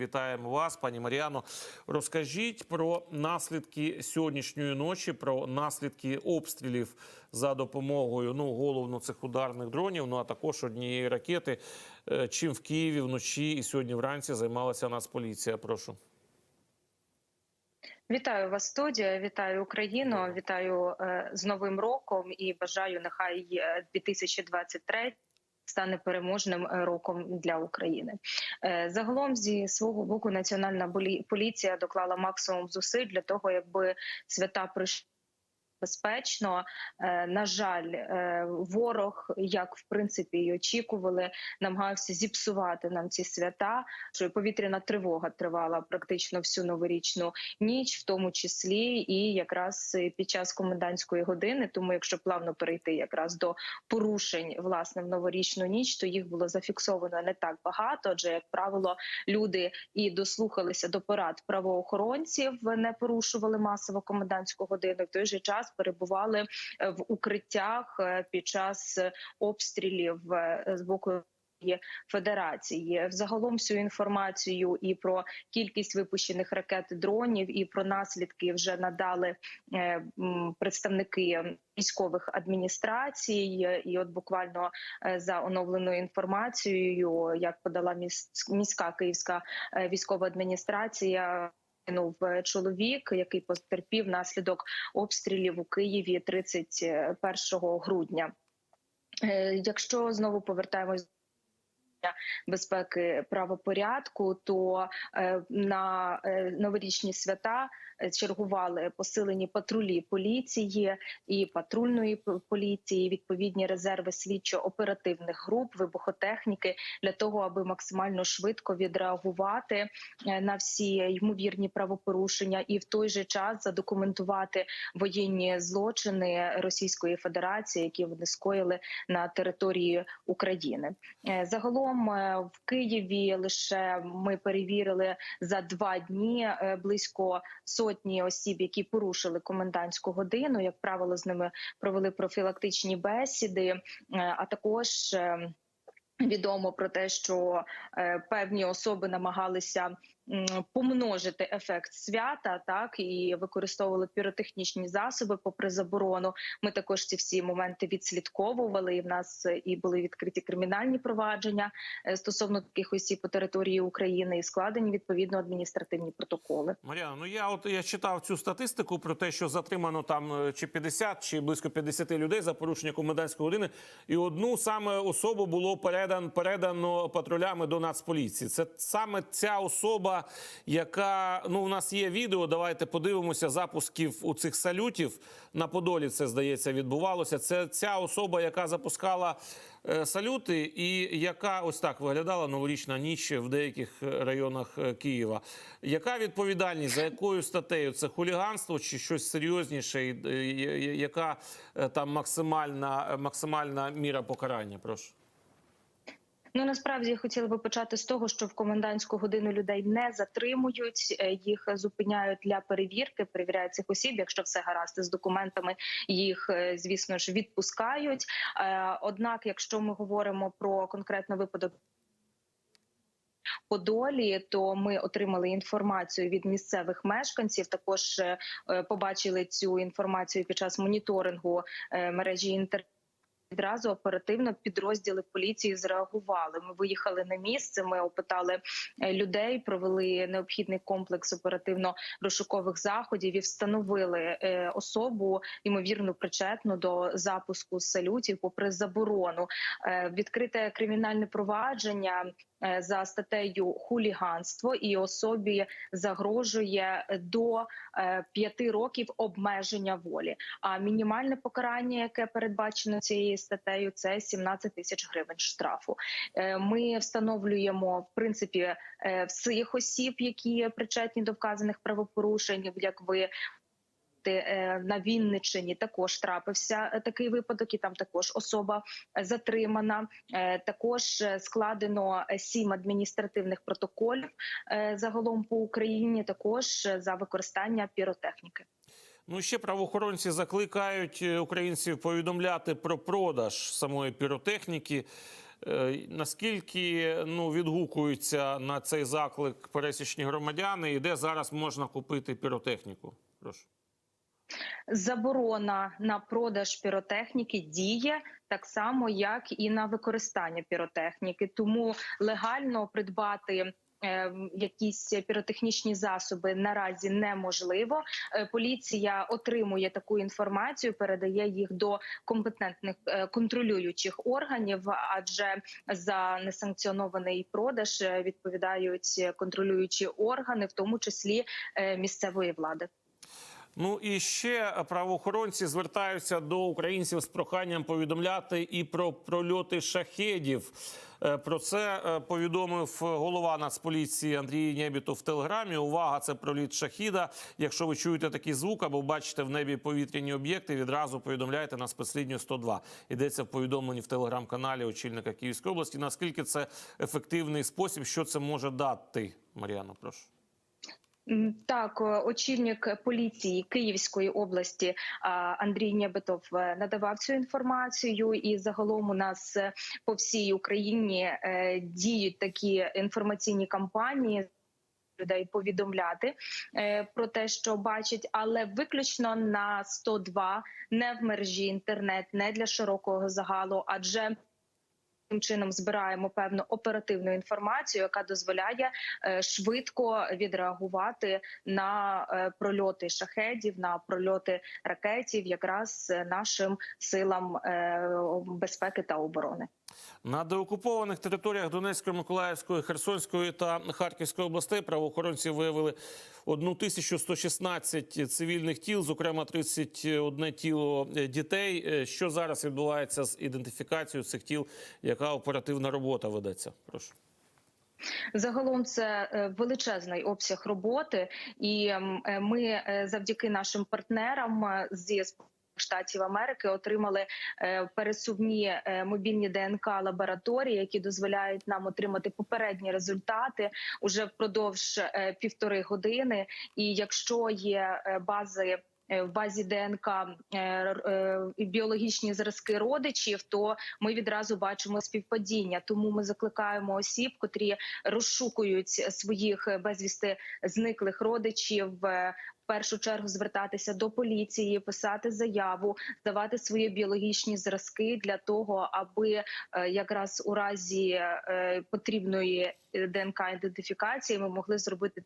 вітаємо вас, пані Маріано. Розкажіть про наслідки сьогоднішньої ночі, про наслідки обстрілів за допомогою ну головно цих ударних дронів. Ну а також однієї ракети. Е, Чим в Києві вночі і сьогодні вранці займалася Нацполіція? Прошу. Вітаю вас, студія. Вітаю Україну. Вітаю е, з Новим роком і бажаю, нехай е, 2023 стане переможним е, роком для України. Е, Загалом зі свого боку національна поліція доклала максимум зусиль для того, якби свята прийшли. Безпечно, Е, на жаль, е, ворог, як в принципі і очікували, намагався зіпсувати нам ці свята. Що повітряна тривога тривала практично всю новорічну ніч, в тому числі і якраз під час комендантської години. Тому, якщо плавно перейти якраз до порушень власне в новорічну ніч, то їх було зафіксовано не так багато. Адже, як правило, люди і дослухалися до порад правоохоронців, не порушували масово комендантську годину. В той же час перебували е, в укриттях е, під час обстрілів е, з боку. Федерації взагалом всю інформацію і про кількість випущених ракет дронів, і про наслідки вже надали представники військових адміністрацій. І от буквально за оновленою інформацією, як подала міс- міська київська військова адміністрація. Загинув чоловік, який потерпів наслідок обстрілів у Києві 31 грудня. Е, Якщо знову повертаємось безпеки правопорядку, то е, на е, новорічні свята е, чергували посилені патрулі поліції і патрульної поліції, відповідні резерви слідчо-оперативних груп, вибухотехніки для того, аби максимально швидко відреагувати на всі ймовірні правопорушення, і в той же час задокументувати воєнні злочини Російської Федерації, які вони скоїли на території України. Е, Загалом е, в Києві лише ми перевірили за два дні е, близько сотні осіб, які порушили комендантську годину. Як правило, з ними провели профілактичні бесіди, е, а також. Відомо про те, що певні особи намагалися помножити ефект свята, так і використовували піротехнічні засоби попри заборону. Ми також ці всі моменти відслідковували. І в нас е, і були відкриті кримінальні провадження е, стосовно таких осіб по території України і складені відповідно адміністративні протоколи. Мар'яна, ну я от я читав цю статистику про те, що затримано там е, чи 50, чи близько 50 людей за порушення комендантської години, і одну саме особу було передан, передано патрулями до Нацполіції. Це саме ця особа, яка ну у нас є відео. Давайте подивимося запусків у цих салютів на Подолі. Це здається відбувалося. Це ця особа, яка запускала е, салюти, і яка ось так виглядала новорічна ніч в деяких е, районах е, Києва. Яка відповідальність за якою статтею? Це хуліганство чи щось серйозніше? Яка там максимальна, максимальна міра покарання? Прошу. Ну насправді я хотіла би почати з того, що в комендантську годину людей не затримують, е, їх зупиняють для перевірки, перевіряють цих осіб. Якщо все гаразд з документами, їх е, звісно ж відпускають. Е, Однак, якщо ми говоримо про конкретно випадок. Подолі, то ми отримали інформацію від місцевих мешканців. Також побачили цю інформацію під час моніторингу мережі інтернету. Відразу оперативно підрозділи поліції зреагували. Ми виїхали на місце. Ми опитали е, людей, провели необхідний комплекс оперативно-розшукових заходів і встановили е, особу ймовірно причетну до запуску салютів, попри заборону. Е, Відкрите кримінальне провадження за статтею хуліганство і особі загрожує до е, п'яти років обмеження волі. А мінімальне покарання, яке передбачено цією статтею, це 17 тисяч гривень штрафу. Е, Ми встановлюємо в принципі е, всіх осіб, які причетні до вказаних правопорушень, як ви. Е, На Вінниччині також трапився е, такий випадок, і там також особа е, затримана. Також складено сім адміністративних протоколів загалом по Україні. Також за використання піротехніки. Ну ще правоохоронці закликають українців повідомляти про продаж самої піротехніки. Наскільки ну відгукуються на цей заклик пересічні громадяни, і де зараз можна купити піротехніку? Прошу. Заборона на продаж піротехніки діє так само, як і на використання піротехніки. Тому легально придбати. е, Якісь піротехнічні засоби наразі неможливо. Е, Поліція отримує таку інформацію, передає їх до компетентних е, контролюючих органів, адже за несанкціонований продаж відповідають контролюючі органи, в тому числі місцевої влади. Ну і ще правоохоронці звертаються до українців з проханням повідомляти і про прольоти шахедів. Е, Про це е, повідомив голова Нацполіції Андрій Нєбітов в телеграмі. Увага, це проліт шахіда. Якщо ви чуєте такий звук або бачите в небі повітряні об'єкти, відразу повідомляйте на спецлінію 102. Йдеться в повідомленні в телеграм-каналі очільника Київської області. Наскільки це ефективний спосіб? Що це може дати? Мар'яно, прошу. Так, очільник поліції Київської області Андрій Нєбетов е, надавав цю інформацію, і загалом у нас е, по всій Україні е, діють такі інформаційні кампанії. Людей повідомляти е, про те, що бачать, але виключно на 102, не в мережі інтернет, не для широкого загалу, адже чином збираємо певну оперативну інформацію, яка дозволяє е, швидко відреагувати на е, прольоти шахедів, на прольоти ракетів, якраз е, нашим силам безпеки та оборони. На деокупованих територіях Донецької, Миколаївської, Херсонської та Харківської областей правоохоронці виявили 1116 цивільних тіл, зокрема 31 тіло е, дітей. Е, Що зараз відбувається з ідентифікацією цих тіл? Яка оперативна робота ведеться? Прошу. Загалом це е, величезний обсяг роботи, і ми завдяки нашим партнерам зі Штатів Америки отримали е, пересувні е, мобільні ДНК лабораторії, які дозволяють нам отримати попередні результати уже впродовж е, півтори години. І якщо є бази. Е, В базі ДНК е, е, біологічні зразки родичів, то ми відразу бачимо співпадіння. Тому ми закликаємо осіб, котрі розшукують своїх безвісти зниклих родичів. в першу чергу звертатися до поліції, писати заяву, давати свої біологічні зразки для того, аби якраз у разі потрібної ДНК ідентифікації ми могли зробити.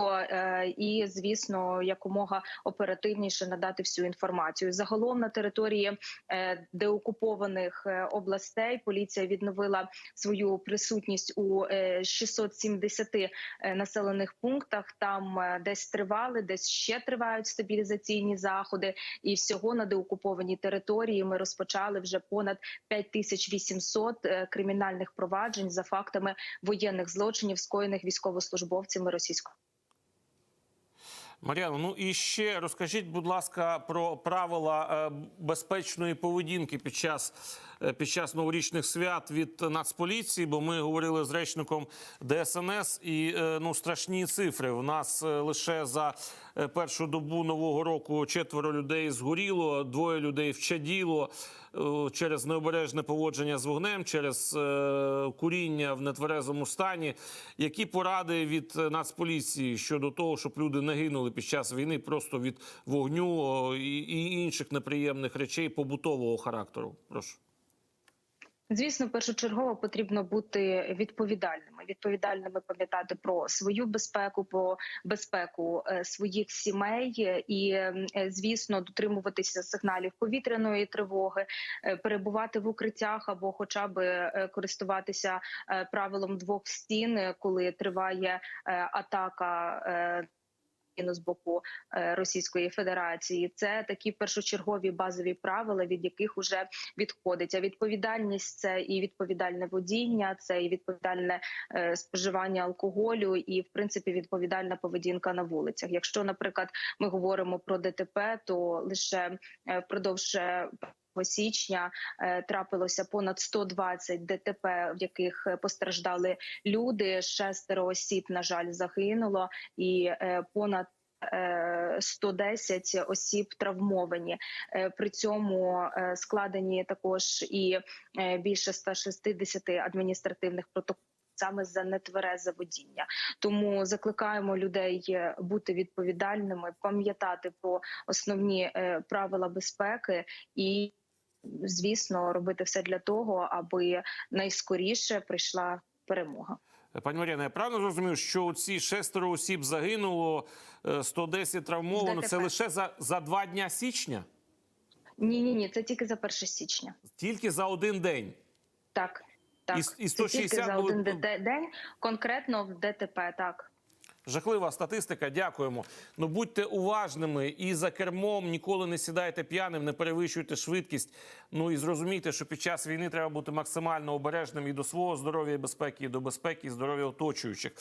Е, І звісно, якомога оперативніше надати всю інформацію. Загалом на території е, деокупованих е, областей поліція відновила свою присутність у е, 670 е, населених пунктах. Там десь тривали, десь ще тривають стабілізаційні заходи. І всього на деокупованій території ми розпочали вже понад 5800 е, кримінальних проваджень за фактами воєнних злочинів, скоєних військовослужбовцями російської. Мар'яно, ну і ще розкажіть, будь ласка, про правила е, безпечної поведінки під час е, під час новорічних свят від Нацполіції, бо ми говорили з речником ДСНС, і е, ну страшні цифри. У нас лише за першу добу нового року четверо людей згоріло, двоє людей вчаділо е, через необережне поводження з вогнем, через е, куріння в нетверезому стані. Які поради від е, Нацполіції щодо того, щоб люди не гинули під час війни просто від вогню і інших неприємних речей побутового характеру? Прошу. Звісно, першочергово потрібно бути відповідальними. Відповідальними пам'ятати про свою безпеку, про безпеку е, своїх сімей, і е, звісно, дотримуватися сигналів повітряної тривоги, е, перебувати в укриттях або, хоча б користуватися правилом двох стін, коли триває атака. З боку е, Російської Федерації це такі першочергові базові правила, від яких уже відходить. А відповідальність це і відповідальне водіння, це і відповідальне е, споживання алкоголю, і в принципі відповідальна поведінка на вулицях. Якщо, наприклад, ми говоримо про ДТП, то лише е, впродовж. Січня е, трапилося понад 120 ДТП, в яких е, постраждали люди. Шестеро осіб, на жаль, загинуло, і е, понад е, 110 осіб травмовані. При цьому складені також і більше 160 адміністративних протоколів. Саме за нетверезе водіння, тому закликаємо людей бути відповідальними, пам'ятати про основні правила безпеки і, звісно, робити все для того, аби найскоріше прийшла перемога. Пані Мар'яна, я правильно зрозумів, що ці шестеро осіб загинуло, е, 110 травмовано. Це лише за, за два дня січня? Ні, ні, ні, це тільки за 1 січня. Тільки за один день. Так, так. І- і Це тільки за один д- день, конкретно в ДТП. Так. Жахлива статистика. Дякуємо. Ну будьте уважними і за кермом ніколи не сідайте п'яним, не перевищуйте швидкість. Ну і зрозумійте, що під час війни треба бути максимально обережним і до свого здоров'я і безпеки, і до безпеки і здоров'я оточуючих.